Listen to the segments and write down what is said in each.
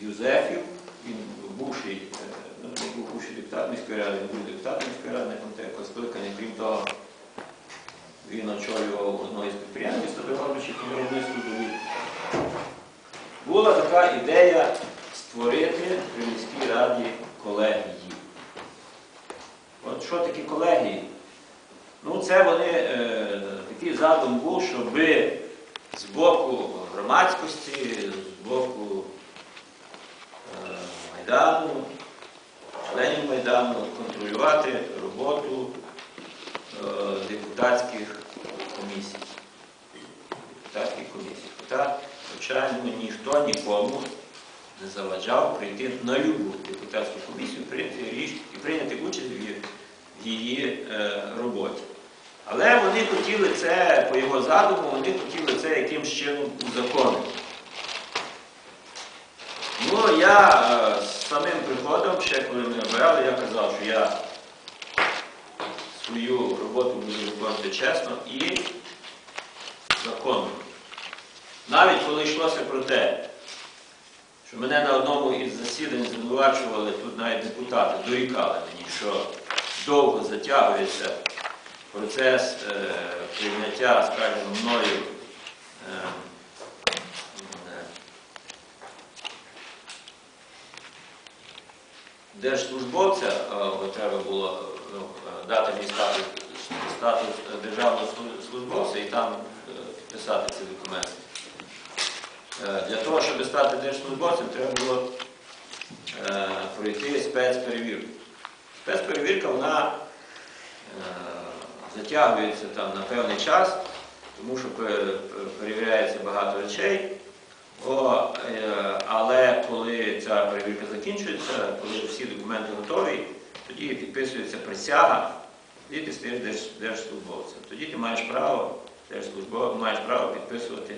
Юзефів, він бувший, е, ну, не був бувший депутат міської ради, він був депутатом міської ради, пам'ятаю, скликання, крім того, він очолював одне із підприємств Стадогорничі по виробництву доріг. Була така ідея створити при міській раді колегії. От що такі колегії? Ну, це вони, е, такий задум був, щоб з боку громадськості, з боку Майдану, членів Майдану контролювати роботу е, депутатських комісій. Депутатських комісій. Хоча, звичайно, ніхто нікому не заважав прийти на любу депутатську комісію, прийняти річ і прийняти участь в її, е, роботі. Але вони хотіли це, по його задуму, вони хотіли це якимсь чином узаконити. Ну, я е, самим приходом, ще коли мене обирали, я казав, що я свою роботу буду виконувати чесно і законно. Навіть коли йшлося про те, що мене на одному із засідань звинувачували, тут навіть депутати дорікали мені, що довго затягується процес е, прийняття, скажімо, мною е, держслужбовця, треба було ну, е, дати мені статус, державного службовця і там е, підписати ці документи. Е, Для того, щоб стати держслужбовцем, треба було пройти спецперевірку. Спецперевірка, вона затягується там на певний час, тому що пе- пе- перевіряється багато речей. О, е, але коли ця перевірка закінчується, коли всі документи готові, тоді підписується присяга, і ти стаєш держслужбовцем. Тоді ти маєш право, маєш право підписувати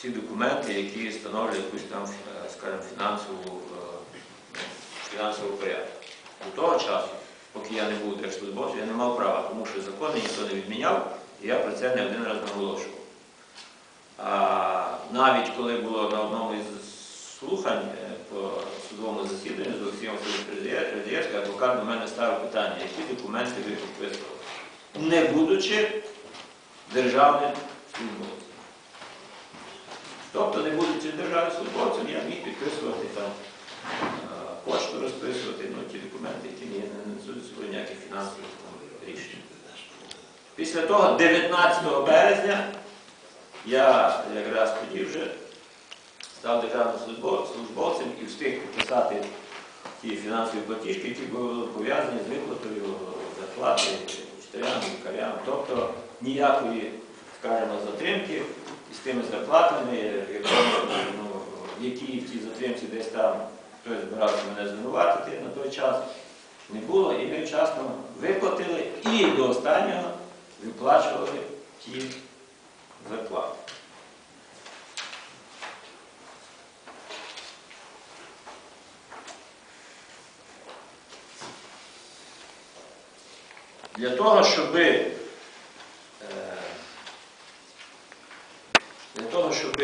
всі документи, які встановлюють якусь там, е, скажімо, фінансову, е, фінансову порядку. До того часу, поки я не був держслужбовцем, я не мав права, тому що закони ніхто не відміняв, і я про це не один раз наголошував. Навіть коли було на одному із слухань е, по судовому засіданні з Олексієм Радієвським, адвокат до мене ставив питання, які документи ви підписували, не будучи державним службовцем. Тобто, не будучи державним службовцем, я міг підписувати там е, пошту розписувати, ну, ті документи, які не не несуть ніяких фінансових рішень. Після того, 19 березня, я якраз тоді вже став державним службовцем і встиг підписати ті фінансові платіжки, які були пов'язані з виплатою зарплати вчителям, лікарям. Тобто ніякої, скажімо, затримки із тими зарплатами, ну, які в тій затримці десь там хтось збирався мене звинуватити на той час, не було, і ми вчасно виплатили і до останнього виплачували ті зарплату. Для того, щоб е, для того, щоб